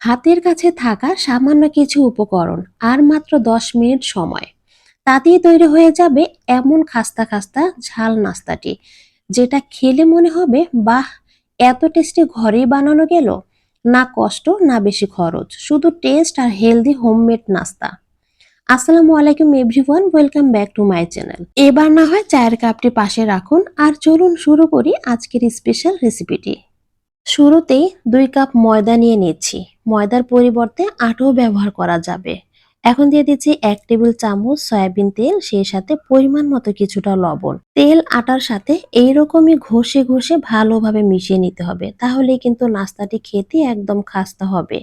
হাতের কাছে থাকা সামান্য কিছু উপকরণ, আর মাত্র দশ মিনিট সময়। তাতেই তৈরি হয়ে যাবে এমন খাস্তা খাস্তা ঝাল নাস্তাটি, যেটা খেলে মনে হবে, বাহ, এত টেস্টি ঘরেই বানানো গেল। না কষ্ট, না বেশি খরচ। শুধু টেস্ট আর হেলদি হোমমেড নাস্তা। আসসালামু আলাইকুম everyone, welcome back to my channel. এবার না হয় চায়ের কাপটি পাশে রাখুন, আর চলুন শুরু করি আজকের স্পেশাল রেসিপিটি। শুরুতেই দুই কাপ ময়দা নিয়ে নিচ্ছি। ময়দার পরিবর্তে আটাও ব্যবহার করা যাবে। এখন দিয়ে দিচ্ছি এক টেবিল চামচ সয়াবিন তেল, সেই সাথে পরিমাণ মতো কিছুটা লবণ। তেল, আটার সাথে এইরকমই ঘষে ঘষে ভালোভাবে মিশিয়ে নিতে হবে। তাহলেই কিন্তু নাস্তাটি খেতে একদম খাস্তা হবে।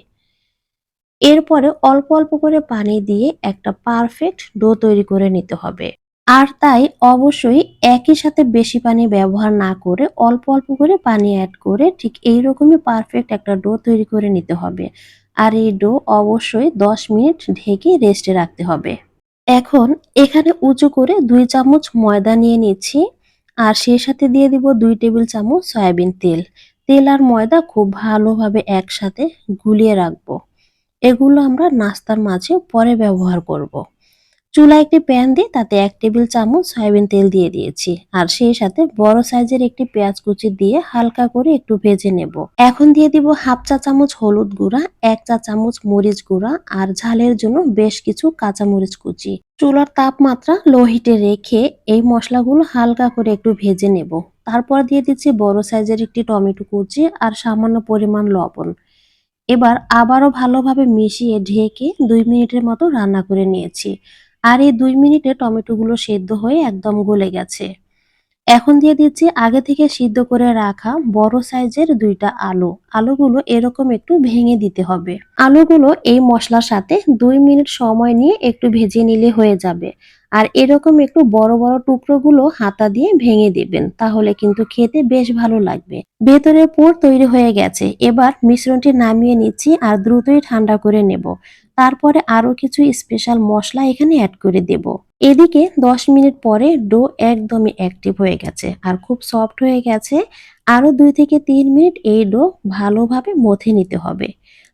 এরপরে অল্প অল্প করে পানি দিয়ে একটা পারফেক্ট ডো তৈরি করে নিতে হবে। আর তাই অবশ্যই একই সাথে বেশি পানি ব্যবহার না করে, অল্প অল্প করে পানি অ্যাড করে ঠিক এই রকমই পারফেক্ট একটা ডো তৈরি করে নিতে হবে। আর এই ডো অবশ্যই 10 মিনিট ঢেকে রেস্টে রাখতে হবে। এখন এখানে উঁচু করে দুই চামচ ময়দা নিয়ে নিচ্ছি আর সেই সাথে দিয়ে দিব দুই টেবিল চামচ সয়াবিন তেল। তেল আর ময়দা খুব ভালোভাবে একসাথে গুলিয়ে রাখব। এগুলো আমরা নাস্তার মাঝে পরে ব্যবহার করব। চুলায় একটি প্যান দিয়ে তাতে এক টেবিল চামচ সয়াবিন তেল দিয়ে দিয়েছি। আর সেই সাথে বড় সাইজের একটি পেঁয়াজ কুচি দিয়ে হালকা করে একটু ভেজে নেব। এখন দিয়ে দিব হাফ চা চামচ হলুদ গুঁড়া, এক চা চামচ মরিচ গুঁড়া আর ঝালের জন্য বেশ কিছু কাঁচা মরিচ কুচি। চুলার তাপমাত্রা লো হিটে রেখে এই মশলাগুলো হালকা করে একটু ভেজে নেব। তারপর দিয়ে দিচ্ছি বড় সাইজের একটি টমেটো কুচি আর সামান্য পরিমাণ লবণ। এবার আবারও ভালোভাবে মিশিয়ে ঢেকে দুই মিনিটের মতো রান্না করে নিয়েছি। আর এই দুই মিনিটে টমেটোগুলো সেদ্ধ হয়ে একদম গলে গেছে। এখন দিয়ে দিচ্ছি আগে থেকে সিদ্ধ করে রাখা বড় সাইজের দুইটা আলু। আলুগুলো এরকম একটু ভেঙে দিতে হবে। আলুগুলো এই মশলার সাথে দুই মিনিট সময় নিয়ে একটু ভেজে নিলে হয়ে যাবে। আর এরকম একটু বড় বড় টুকরোগুলো হাতা দিয়ে ভেঙে দিবেন, তাহলে কিন্তু খেতে বেশ ভালো লাগবে। ভেতরে পুর তৈরি হয়ে গেছে। এবার মিশ্রণটি নামিয়ে নিচ্ছি আর দ্রুতই ঠান্ডা করে নেব। তারপরে আরও কিছু স্পেশাল মশলা এখানে অ্যাড করে দেব। এদিকে 10 মিনিট পরে ডো একদমই অ্যাক্টিভ হয়ে গেছে আর খুব সফট হয়ে গেছে। আরও দুই থেকে তিন মিনিট এই ডো ভালোভাবে মথে নিতে হবে।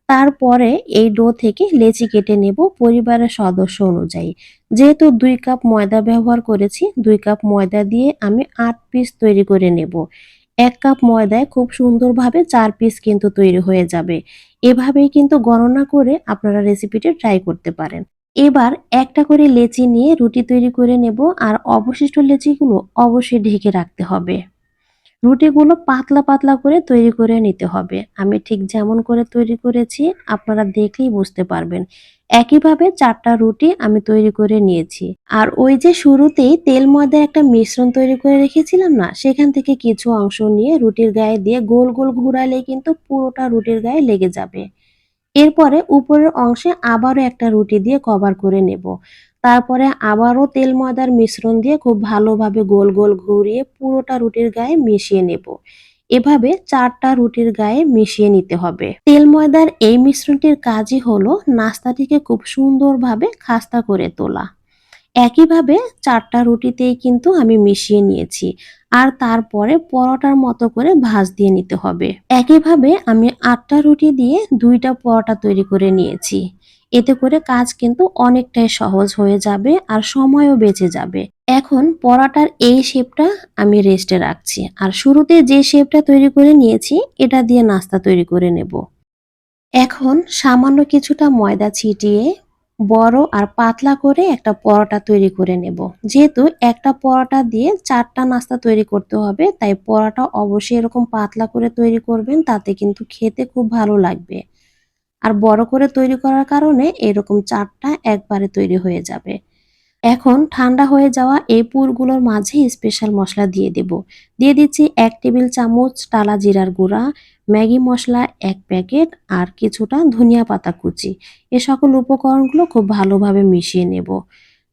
তারপরে এই ডো থেকে লেচি কেটে নেব পরিবারের সদস্য অনুযায়ী। যেহেতু দুই কাপ ময়দা ব্যবহার করেছি, দুই কাপ ময়দা দিয়ে আমি আট পিস তৈরি করে নেব। এক কাপ ময়দায় খুব সুন্দরভাবে চার পিস কিন্তু তৈরি হয়ে যাবে। এভাবেই কিন্তু গণনা করে আপনারা রেসিপিটি ট্রাই করতে পারেন। এবার একটা করে লেচি নিয়ে রুটি তৈরি করে নেব আর অবশিষ্ট লেচিগুলো অবশ্যই ঢেকে রাখতে হবে। রুটিগুলো পাতলা পাতলা করে তৈরি করে নিতে হবে। আমি ঠিক যেমন করে তৈরি করেছি, আপনারা দেখলেই বুঝতে পারবেন। একইভাবে চারটা রুটি আমি তৈরি করে নিয়েছি। আর ওই যে শুরুতেই তেল ময়দার একটা মিশ্রণ তৈরি করে রেখেছিলাম না, সেখান থেকে কিছু অংশ নিয়ে রুটির গায়ে দিয়ে গোল গোল ঘুরালে কিন্তু পুরোটা রুটির গায়ে লেগে যাবে। এরপরে উপরের অংশে আবারও একটা রুটি দিয়ে কভার করে নেব। তারপরে আবারও তেল ময়দার মিশ্রণ দিয়ে খুব ভালোভাবে গোল গোল ঘুরিয়ে পুরোটা রুটির গায়ে মিশিয়ে নেব। এভাবে চারটা রুটির গায়ে মিশিয়ে নিতে হবে। তেল ময়দার এই মিশ্রণটির কাজই হলো নাস্তাটিকে খুব সুন্দরভাবে খাস্তা করে তোলা। একইভাবে চারটা রুটিতেই কিন্তু আমি মিশিয়ে নিয়েছি। আর তারপরে পরোটার মতো করে ভাজ দিয়ে নিতে হবে। একইভাবে আমি আটটা রুটি দিয়ে দুইটা পরোটা তৈরি করে নিয়েছি। এতে করে কাজ কিন্তু অনেকটাই সহজ হয়ে যাবে আর সময়ও বেঁচে যাবে। এখন পরাটার এই শেপটা আমি রেস্টে রাখছি। আর শুরুতে যে শেপটা তৈরি করে নিয়েছি, এটা দিয়ে নাস্তা তৈরি করে নেব। এখন সামান্য কিছুটা ময়দা ছিটিয়ে বড় আর পাতলা করে একটা পরোটা তৈরি করে নেব। যেহেতু একটা পরোটা দিয়ে চারটা নাস্তা তৈরি করতে হবে, তাই পরোটা অবশ্যই এরকম পাতলা করে তৈরি করবেন, তাতে কিন্তু খেতে খুব ভালো লাগবে। আর বড় করে তৈরি করার কারণে এরকম চারটা একবারে তৈরি হয়ে যাবে। এখন ঠান্ডা হয়ে যাওয়া এই পুরগুলোর মাঝে স্পেশাল মশলা দিয়ে দেব। দিয়ে দিচ্ছি এক টেবিল চামচ টালা জিরার গুঁড়া, ম্যাগি মশলা এক প্যাকেট আর কিছুটা ধনিয়া পাতা কুচি। এ সকল উপকরণগুলো খুব ভালোভাবে মিশিয়ে নেব।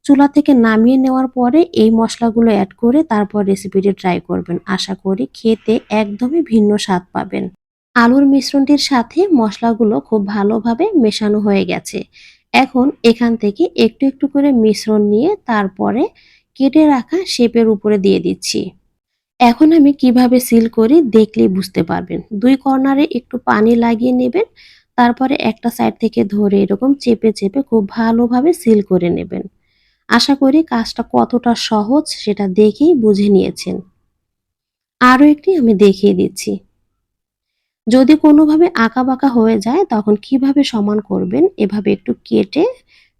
চুলা থেকে নামিয়ে নেওয়ার পরে এই মশলাগুলো অ্যাড করে তারপর রেসিপিটি ট্রাই করবেন। আশা করি খেতে একদমই ভিন্ন স্বাদ পাবেন। আলুর মিশ্রণটির সাথে মশলাগুলো খুব ভালোভাবে মেশানো হয়ে গেছে। এখন এখান থেকে একটু একটু করে মিশ্রণ নিয়ে তারপরে কেটে রাখা শেপের উপরে দিয়ে দিচ্ছি। এখন আমি কীভাবে সিল করি দেখলেই বুঝতে পারবেন। দুই কর্নারে একটু পানি লাগিয়ে নেবেন, তারপরে একটা সাইড থেকে ধরে এরকম চেপে চেপে খুব ভালোভাবে সিল করে নেবেন। আশা করি কাজটা কতটা সহজ সেটা দেখেই বুঝে নিয়েছেন। আরও একটি আমি দেখিয়ে দিচ্ছি। যদি কোনোভাবে আঁকা বাঁকা হয়ে যায়, তখন কীভাবে সমান করবেন, এভাবে একটু কেটে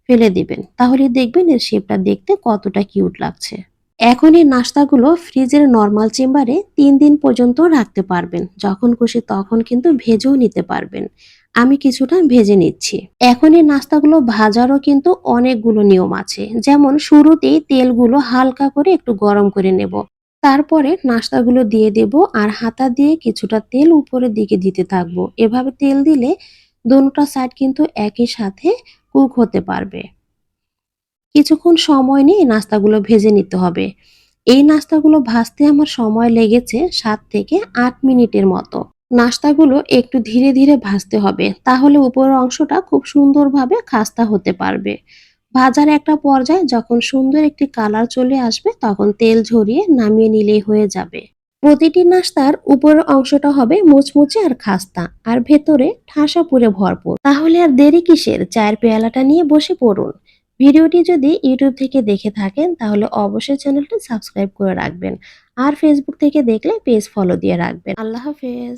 ফেলে দিবেন। তাহলে দেখবেন এর শেপটা দেখতে কতটা কিউট লাগছে। এখন এই নাস্তাগুলো ফ্রিজের নর্মাল চেম্বারে তিন দিন পর্যন্ত রাখতে পারবেন। যখন খুশি তখন কিন্তু ভেজেও নিতে পারবেন। আমি কিছুটা ভেজে নিচ্ছি। এখন এই নাস্তাগুলো ভাজারও কিন্তু অনেকগুলো নিয়ম আছে। যেমন শুরুতেই তেলগুলো হালকা করে একটু গরম করে নেব। তারপরে নাস্তাগুলো দিয়ে দেব আর হাতা দিয়ে কিছুটা তেল উপরের দিকে দিতে থাকব। এভাবে তেল দিলে দোনোটা সাইড কিন্তু একই সাথে কুক হতে পারবে। কিছুক্ষণ সময় নিয়ে নাস্তাগুলো ভেজে নিতে হবে। এই নাস্তাগুলো ভাজতে আমার সময় লেগেছে সাত থেকে আট মিনিটের মতো। নাস্তাগুলো একটু ধীরে ধীরে ভাজতে হবে, তাহলে উপরের অংশটা খুব সুন্দরভাবে খাস্তা হতে পারবে। ভাজার একটা পর্যায়ে যখন সুন্দর একটি কালার চলে আসবে, তখন তেল ঝরিয়ে নামিয়ে নিলেই হয়ে যাবে। প্রতিটি নাস্তার উপরের অংশটা হবে মুচমুচে আর খাস্তা, আর ভেতরে ঠাসা পুরে ভরপুর। তাহলে আর দেরি কিসের? চায়ের পেয়ালাটা নিয়ে বসে পড়ুন। ভিডিওটি যদি ইউটিউব থেকে দেখে থাকেন, তাহলে অবশ্যই চ্যানেলটি সাবস্ক্রাইব করে রাখবেন। আর ফেসবুক থেকে দেখলে পেজ ফলো দিয়ে রাখবেন। আল্লাহ হাফেজ।